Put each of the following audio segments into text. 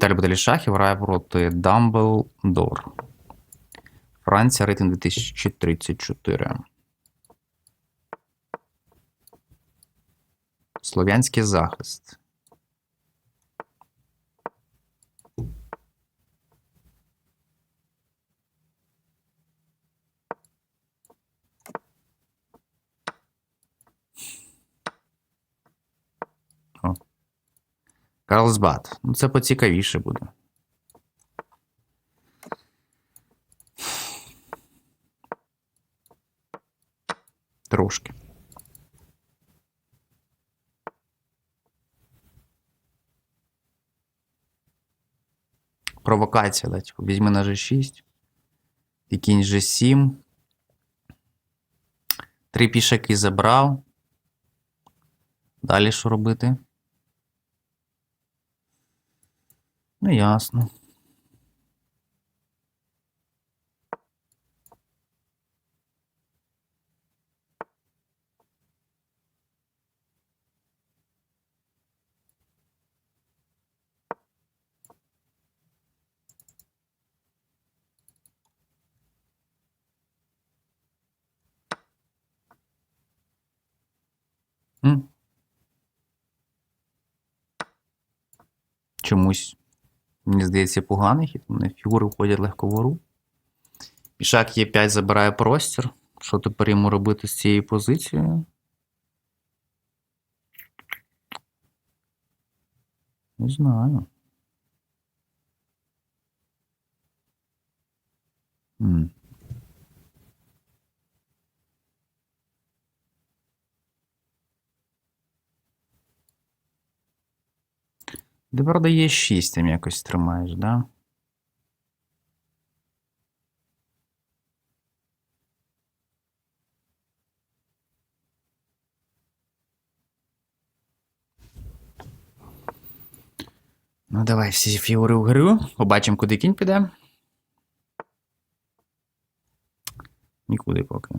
Віталій Баталішахів грає проти Дамблдор. Франція рейтинг 2034. Слов'янський захист. Карлсбад. Ну, це поцікавіше буде. Трошки. Провокація дать. Візьми на G6. І кінь G7. Три пішаки забрав. Далі що робити? Ну, ясно. Чомусь, мені здається, поганий хід. Вони фігури входять легко вгору. Пішак Е5 забирає простір. Що тепер йому робити з цією позицією? Не знаю. М. Тепер дає 6 там якось тримаєш, да? Ну, давай всі фігури вгору. Побачимо, куди кінь піде. Нікуди поки.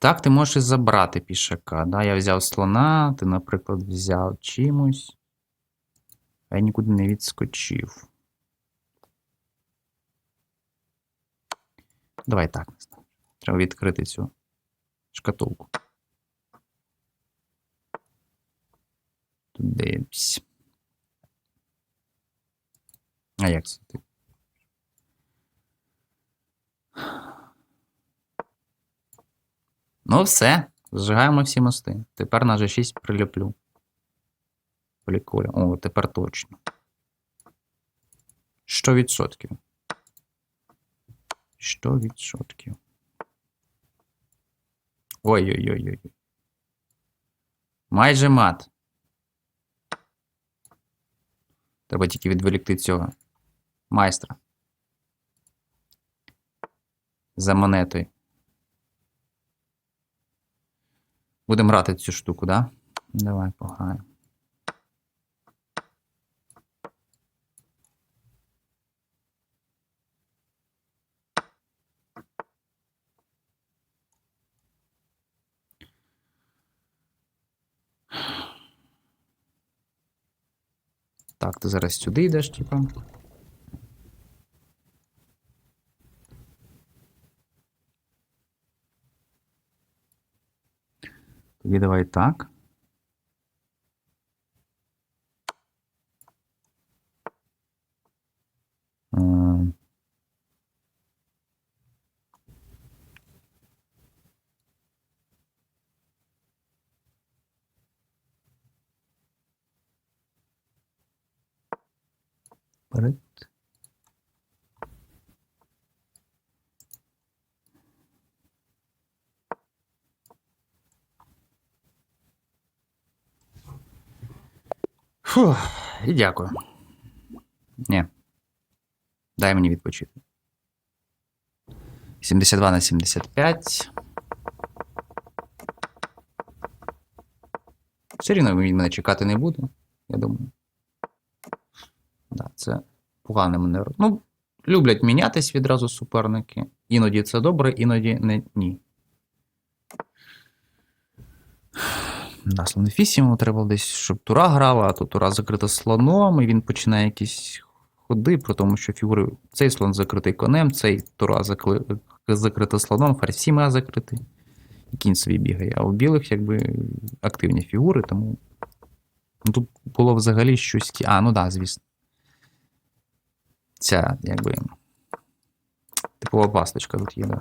Так, ти можеш і забрати пішака. Да? Я взяв слона, ти, наприклад, взяв чимось. А я нікуди не відскочив. Давай так. Треба відкрити цю шкатулку. Дивимось. А як це ти? Ну, все. Зжигаємо всі мости. Тепер на G6 приліплю. Прикольно. О, тепер точно. 100%. 100%. Ой-ой-ой-ой. Майже мат. Треба тільки відволікти цього майстра. За монетою. Будемо грати цю штуку, да? Давай, пограємо. Так, ти зараз сюди йдеш, типа. Тоді давай так. Ем. Фух, і дякую. Ні. Дай мені відпочити. 72 на 75. Все рівно він мене чекати не буде, я думаю. Да, це поганий маневр. Ну, люблять мінятись відразу суперники. Іноді це добре, іноді не ні. Да, слон F8 йому треба десь, щоб тура грала, а то тура закрита слоном, і він починає якісь ходи, при тому, що фігури. Цей слон закритий конем, цей тура закли... закрита слоном, ферзь 7 закритий. І кінь собі бігає. А у білих якби активні фігури, тому. Ну, тут було взагалі щось. А, ну так, да, звісно. Ця, якби. Типова пасточка тут є, да.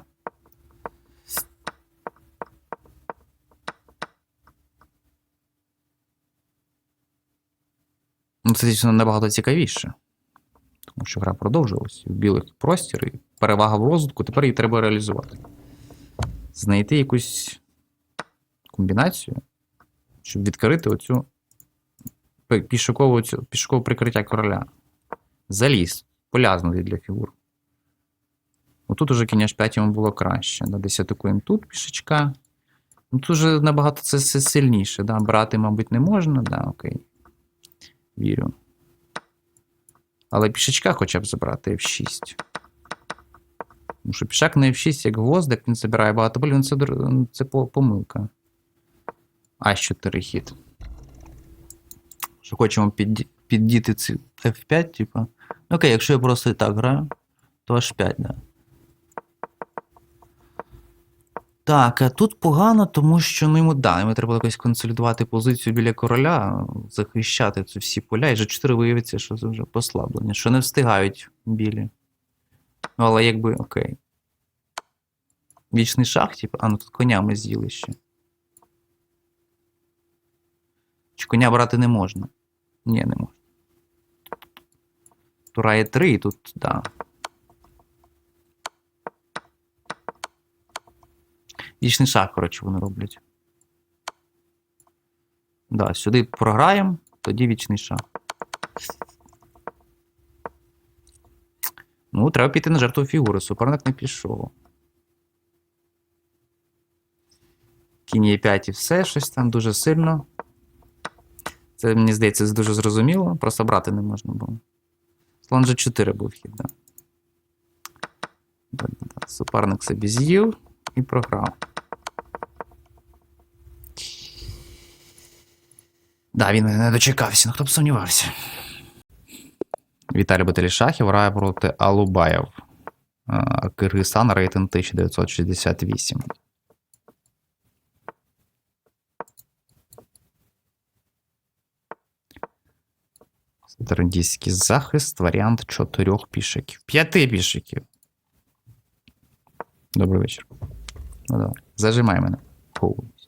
Ну, це звісно набагато цікавіше. Тому що гра продовжилась. У білих простір і перевага в розвитку, тепер її треба реалізувати. Знайти якусь комбінацію, щоб відкрити оцю пі- пішокову, цю, прикриття короля. Заліз, полязнутий для фігур. Отут уже кінь H5 йому було краще. Да? Десь атакуємо тут пішечка. Ну, тут вже набагато це сильніше. Да? Брати, мабуть, не можна, да, окей. Вірю. Але пішечка хоча б забрати F6. Тому що пішак на F6, як гвоздик, він забирає багато полів, ну, це, це по- помилка. А4 хід. Що хочемо підді- піддіти ці F5, типа. Ну окей, якщо я просто і так граю, то H5, да. Так, а тут погано, тому що ну, йому да, йому треба якось консолідувати позицію біля короля, захищати ці всі поля, і G4 виявиться, що це вже послаблення, що не встигають білі. Ну, але якби окей. Вічний шах, типу, а ну тут коня ми з'їли ще. Чи коня брати не можна? Ні, не можна. Тура є 3, і тут, да. Вічний шах, коротше, вони роблять. Да, сюди програємо, тоді вічний шах. Ну, треба піти на жертву фігури. Суперник не пішов. Кінь є 5 і все, щось там дуже сильно. Це, мені здається, дуже зрозуміло. Просто брати не можна було. Слон же 4 був хід, да. Да-да-да. Суперник собі з'їв і програв. Да, він не дочекався, ну хто б сумнівався. Віталій Баталішахів грає проти Алубаєв. Киргизстан рейтинг 1968. Стратегічний захист, варіант чотирьох пішиків. П'яти пішиків. Добрий вечір. Ну давай. Зажимай мене. Повністю.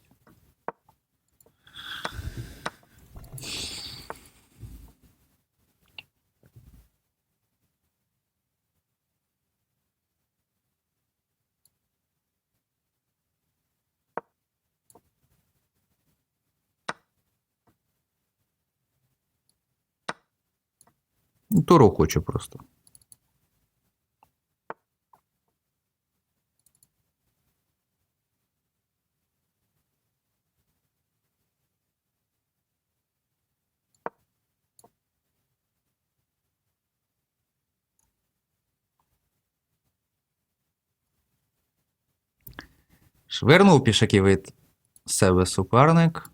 Туру хочу просто. Швирнув пішаки від себе суперник,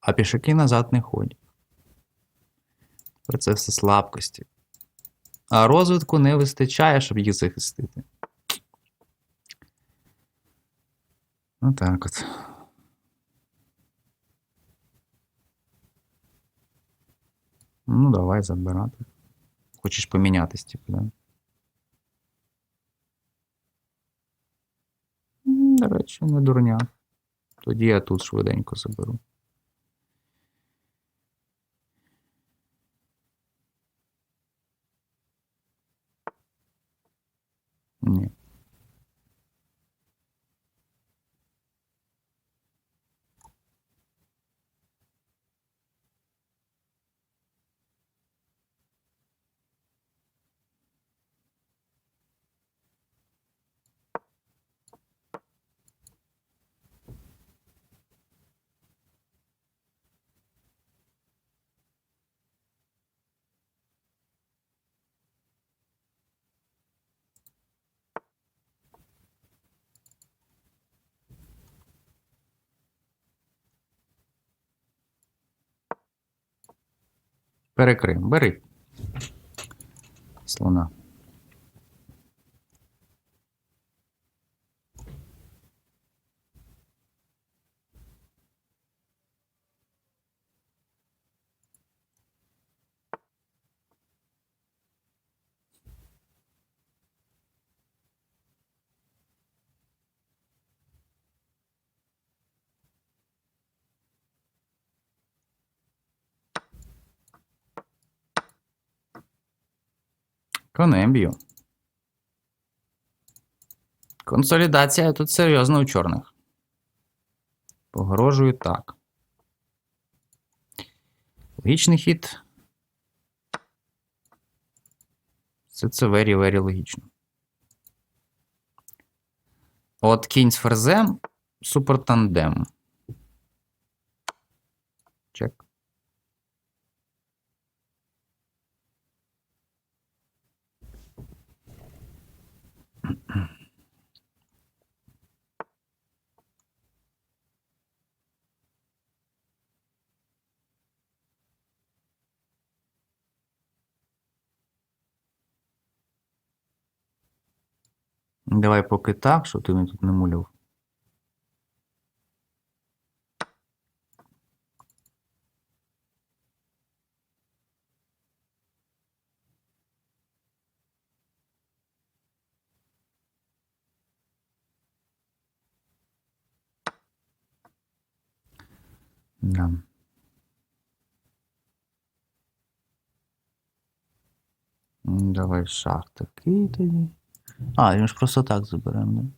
а пішаки назад не ходять. Про це все слабкості. А розвитку не вистачає, щоб їх захистити. Ну так от. Ну, давай забирати. Хочеш помінятись, типу, да? До речі, не дурня. Тоді я тут швиденько заберу. Перекриємо. Бери. Слона. Конем б'ю. Консолідація тут серйозно у чорних. Погрожую так. Логічний хід. Все це вері вері логічно. От кінь з ферзем супер Давай поки так, щоб ти мені тут не муляв. Да. Давай шах такий тоді. А, він ж просто так заберемо, да?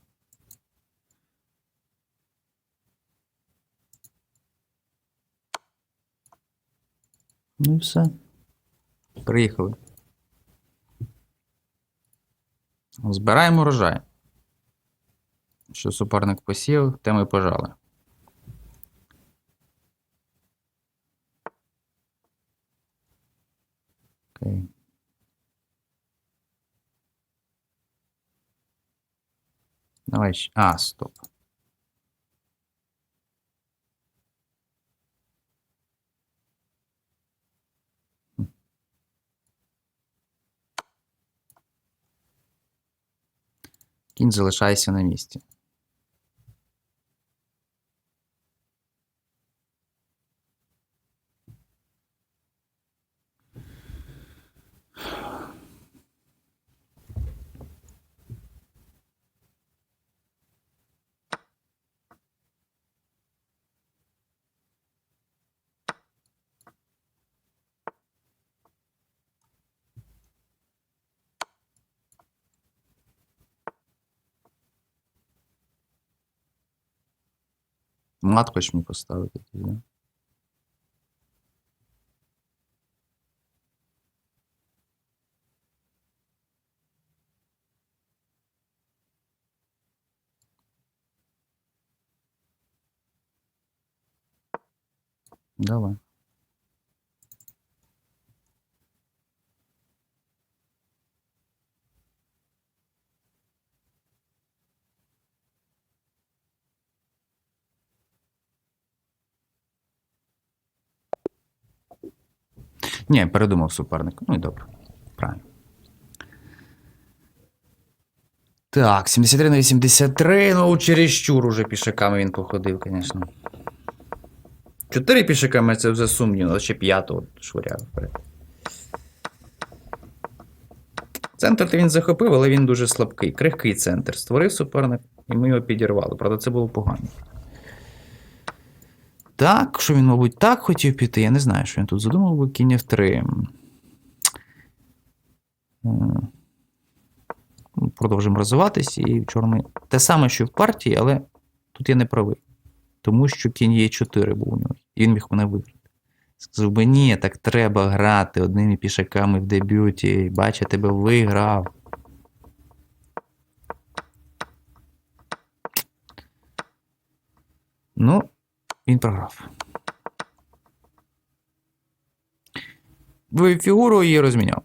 Ну і все. Приїхали. Збираємо урожай. Що суперник посів, те ми пожали. Окей. Давай ще. А, стоп. Хм. Кінь залишайся на місці. Мат хоч мені поставити. тоді, да? Давай. Ні, передумав суперник. Ну і добре. Правильно. Так, 73 на 83. Ну, чересчур уже пішаками він походив, звісно. Чотири пішаками це вже сумнівно, ще п'ятого швиряв. Центр він захопив, але він дуже слабкий. Крихкий центр. Створив суперник, і ми його підірвали. Правда, це було погано. Так, що він, мабуть, так хотів піти. Я не знаю, що він тут задумав, F3. Е, ну, Продовжимо розвиватись, і чорний. Те саме, що в партії, але тут я не правий. Тому що кінь Е4 був у нього. І він міг мене виграти. Сказав би, ні, так треба грати одними пішаками в дебюті. Бач, я тебе виграв. Ну, програв. Ви фігуру її розміняв.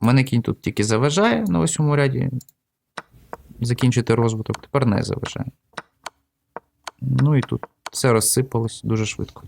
Мене кінь тут тільки заважає на восьмому ряді. Закінчити розвиток, тепер не заважає. Ну і тут все розсипалось дуже швидко.